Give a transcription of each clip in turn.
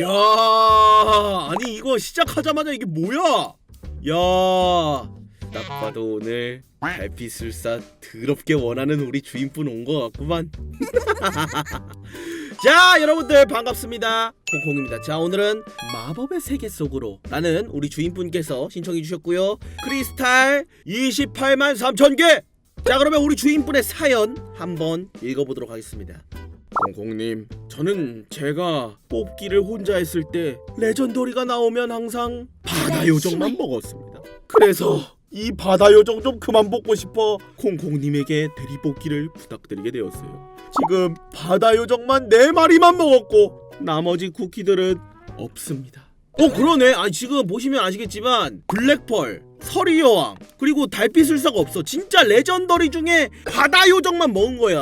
야 아니 이거 시작하자마자 이게 뭐야? 야 딱 봐도 오늘 달빛술사 더럽게 원하는 우리 주인분 온 것 같구만. 자 여러분들 반갑습니다. 콩콩입니다. 자 오늘은 마법의 세계 속으로 라는 우리 주인분께서 신청해 주셨고요. 크리스탈 28만 3천개! 자 그러면 우리 주인분의 사연 한번 읽어보도록 하겠습니다 공공님, 저는 제가 뽑기를 혼자 했을 때 레전더리가 나오면 항상 바다 요정만 먹었습니다. 그래서 이 바다 요정 좀 그만 먹고 싶어 콩콩님에게 대리 뽑기를 부탁드리게 되었어요. 지금 바다 요정만 네 마리만 먹었고 나머지 쿠키들은 없습니다. 어 그러네. 아 지금 보시면 아시겠지만 블랙펄, 서리 여왕 그리고 달빛 술사가 없어. 진짜 레전더리 중에 바다 요정만 먹은 거야.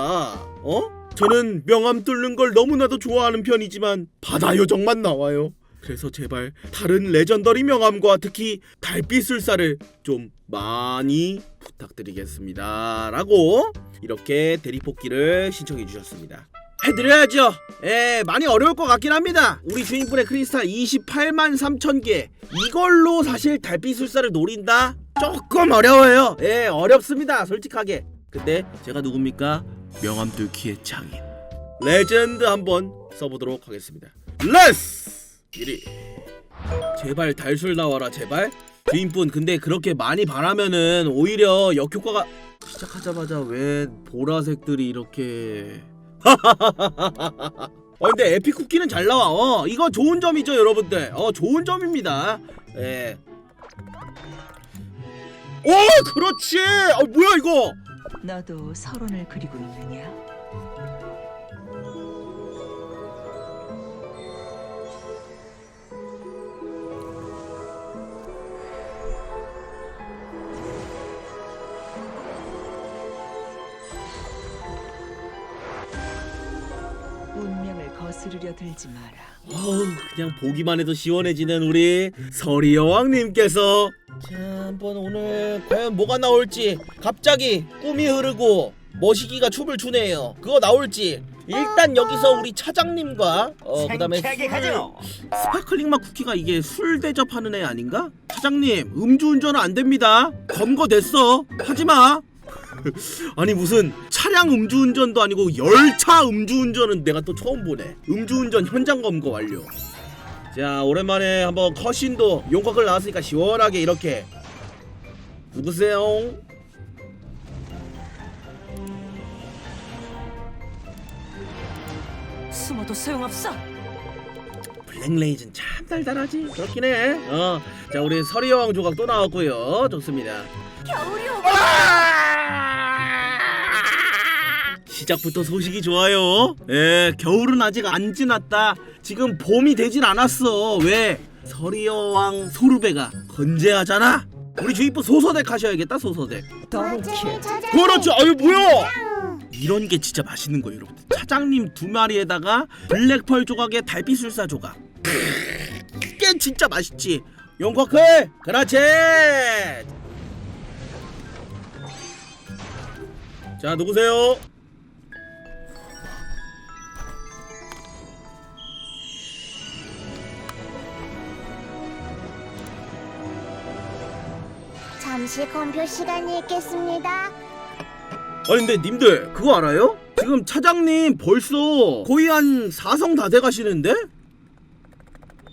어? 저는 명함 뚫는 걸 너무나도 좋아하는 편이지만 바다 요정만 나와요. 그래서 제발 다른 레전더리 명함과 특히 달빛술사를 좀 많이 부탁드리겠습니다. 라고 이렇게 대리뽑기를 신청해 주셨습니다. 해드려야죠. 예, 많이 어려울 것 같긴 합니다. 우리 주인분의 크리스탈 28만 3천 개. 이걸로 사실 달빛술사를 노린다? 조금 어려워요. 예, 어렵습니다. 솔직하게. 근데 제가 누굽니까? 명함 뚫기의 장인. 레전드 한번 써보도록 하겠습니다. 레스! 1위. 제발 달술 나와라, 제발. 주인분, 근데 그렇게 많이 바라면은 오히려 역효과가 시작하자마자 왜 보라색들이 이렇게 어 근데 에픽 쿠키는 잘 나와. 어 이거 좋은 점이죠, 여러분들. 어 좋은 점입니다. 예. 오, 그렇지. 어 뭐야 이거? 너도 서론을 그리고 있느냐? 운명을 거스르려 들지 마라. 어우 그냥 보기만 해도 시원해지는 우리 서리 여왕님께서. 자 한번 오늘 과연 뭐가 나올지. 갑자기 꿈이 흐르고 머시기가 춤을 추네요. 그거 나올지. 일단 여기서 우리 차장님과 어 그다음에 술- 가죠. 스파클링 맛 쿠키가 이게 술 대접하는 애 아닌가? 차장님 음주운전은 안 됩니다. 검거됐어. 하지마 아니 무슨 차량 음주운전도 아니고 열차 음주운전은 내가 또 처음 보네. 음주운전 현장 검거 완료. 자 오랜만에 한번 컷신도 용곽을 나왔으니까 시원하게 이렇게. 누구세요? 숨어도 소용없어. 블랙레이즈는 참 달달하지? 그렇긴 해어. 자 우리 서리여왕 조각 또 나왔고요. 좋습니다. 겨울이 오고 시작부터 소식이 좋아요. 예, 겨울은 아직 안 지났다. 지금 봄이 되진 않았어. 왜? 서리여왕 소르베가 건재하잖아. 우리 주인분 소서댁 하셔야겠다. 소서댁. 더블킬. 그렇죠. 아유 뭐야? 이런 게 진짜 맛있는 거예요, 여러분. 차장님 두 마리에다가 블랙펄 조각에 달빛술사 조각. 이게 진짜 맛있지. 용커클, 그렇지. 자 누구세요? 잠시 검표 시간이 있겠습니다. 아니 근데 님들 그거 알아요? 지금 차장님 벌써 거의 한 4성 다 돼가시는데?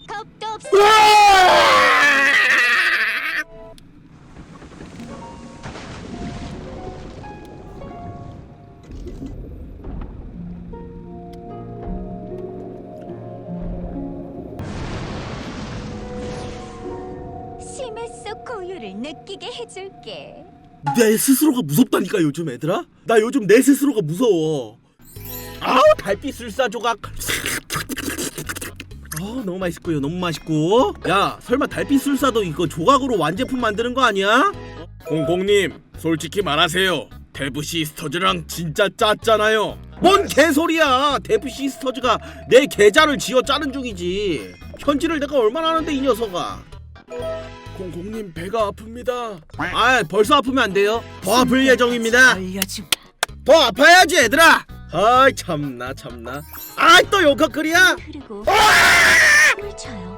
겁도 없어. 심했 어 고유를 느끼게 해줄게. 내 스스로가 무섭다니까 요즘 애들아? 나 요즘 내 스스로가 무서워. 아우 달빛 술사 조각. 아 너무 맛있고요 너무 맛있고. 야 설마 달빛 술사도 이거 조각으로 완제품 만드는 거 아니야? 공공님 솔직히 말하세요. 데브 시스터즈랑 진짜 짰잖아요. 뭔 개소리야! 데브 시스터즈가 내 계좌를 지어 짜는 중이지. 현질을 내가 얼마나 하는데 이 녀석아 공공님 배가 아픕니다. 아 벌써 아프면 안 돼요. 더 아플 예정입니다. 알려주마. 더 아파야지 얘들아. 아이 참나 참나. 아또 요카클이야? 그리고 쳐요.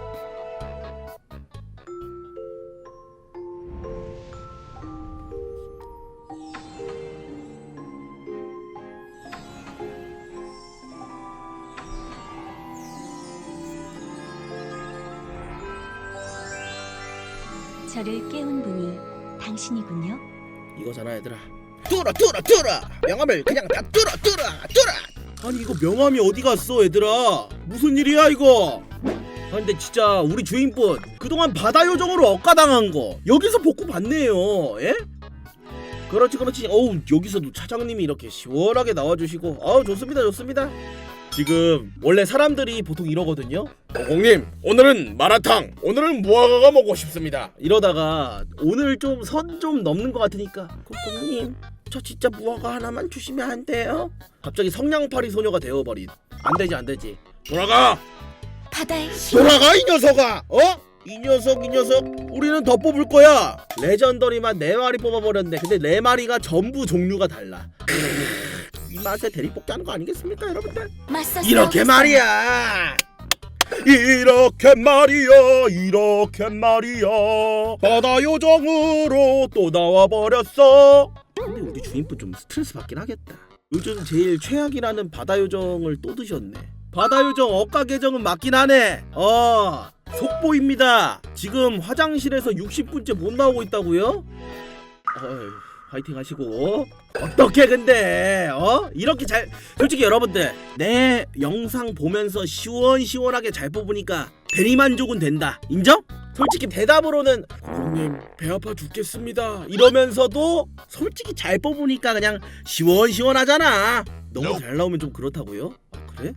저를 깨운 분이 당신이군요. 이거잖아 얘들아. 뚫어 뚫어 뚫어! 명함을 그냥 다 뚫어 뚫어 뚫어! 아니 이거 명함이 어디 갔어 얘들아? 무슨 일이야 이거? 아 근데 진짜 우리 주인분 그동안 바다 요정으로 억가당한 거 여기서 복구 받네요 예? 그렇지 그렇지. 어우 여기서도 차장님이 이렇게 시원하게 나와주시고. 아우 좋습니다 좋습니다 지금 원래 사람들이 보통 이러거든요. 공님 오늘은 마라탕. 오늘은 무화과가 먹고 싶습니다. 이러다가 오늘 좀 선 좀 넘는 것 같으니까 공님 저 진짜 무화과 하나만 주시면 안 돼요? 갑자기 성냥팔이 소녀가 되어버린. 안 되지 안 되지. 돌아가 바다의 신 돌아가 이 녀석아! 어? 이 녀석 이 녀석 우리는 더 뽑을 거야! 레전더리만 네 마리 뽑아버렸네. 근데 네 마리가 전부 종류가 달라 이 맛에 대리뽑기 거 아니겠습니까 여러분들? 이렇게. 말이야. 이렇게 말이야 이렇게 말이야. 바다 요정으로 또 나와버렸어. 근데 우리 주인분 좀 스트레스 받긴 하겠다. 요즘 제일 최악이라는 바다 요정을 또 드셨네. 바다 요정 억가 계정은 맞긴 하네. 어 속보입니다. 지금 화장실에서 60분째 못 나오고 있다고요? 어휴 화이팅 하시고 어떻게 근데 어 이렇게 잘 솔직히 여러분들 내 영상 보면서 시원시원하게 잘 뽑으니까 대리만족은 된다 인정? 솔직히 대답으로는 고객님 배 아파 죽겠습니다 이러면서도 솔직히 잘 뽑으니까 그냥 시원시원하잖아 너무 잘 나오면 좀 그렇다고요? 아 그래?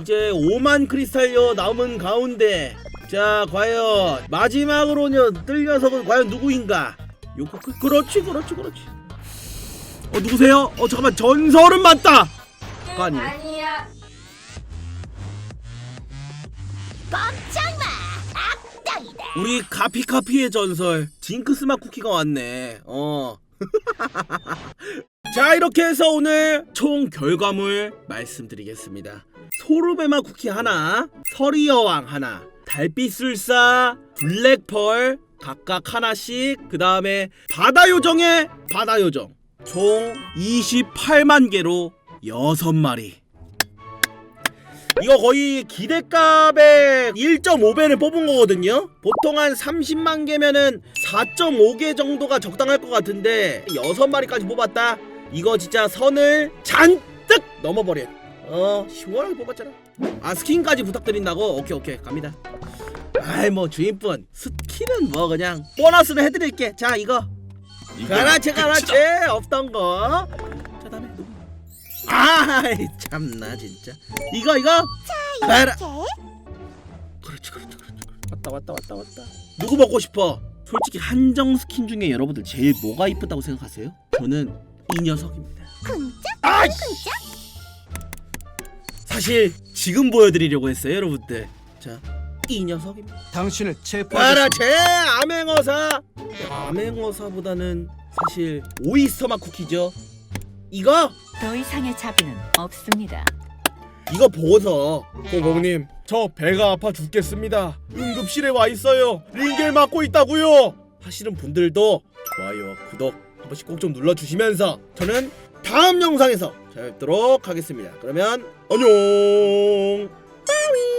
이제 5만 크리스탈려 남은 가운데 자 과연 마지막으로 뜰 녀석은 과연 누구인가? 요거 그, 그렇지 그렇지 그렇지 어 누구세요? 어 잠깐만 전설은 맞다 아니 아니야. 꼼짝 마! 악당이다! 우리 카피카피의 전설 징크스맛 쿠키가 왔네 어. 자 이렇게 해서 오늘 총 결과물 말씀드리겠습니다 소르베마 쿠키 하나 서리여왕 하나 달빛술사 블랙펄 각각 하나씩 그 다음에 바다 요정의 바다 요정 총 28만 개로 6마리 이거 거의 기대값의 1.5배를 뽑은 거거든요. 보통 한 30만 개면은 4.5개 정도가 적당할 것 같은데 6마리까지 뽑았다. 이거 진짜 선을 잔뜩 넘어버려. 어 시원하게 뽑았잖아. 아 스킨까지 부탁드린다고? 오케이 오케이 갑니다. 아이 뭐 주인분 스킨은 뭐 그냥 보너스로 해드릴게. 자 이거 가라치 가라치 없던 거. 자 다음에 누구? 아이 참나 진짜. 이거 이거. 가라. 이렇게 그렇지 그렇지 그렇지 왔다 왔다 왔다 왔다 누구 먹고 싶어 솔직히 한정 스킨 중에 여러분들 제일 뭐가 이쁘다고 생각하세요? 저는 이 녀석입니다 쿵짝 아 사실 지금 보여드리려고 했어요 여러분들 자 이 녀석입니다. 당신을 체포하겠습니다. 봐라 제 암행어사! 암행어사보다는 사실 오이스터맛 쿠키죠. 이거! 더 이상의 자비는 없습니다. 이거 보고서. 고객님 저 배가 아파 죽겠습니다. 응급실에 와 있어요. 링겔 맞고 있다고요. 하시는 분들도 좋아요와 구독 한 번씩 꼭 좀 눌러주시면서 저는 다음 영상에서 찾아뵙도록 하겠습니다. 그러면 안녕! 빠위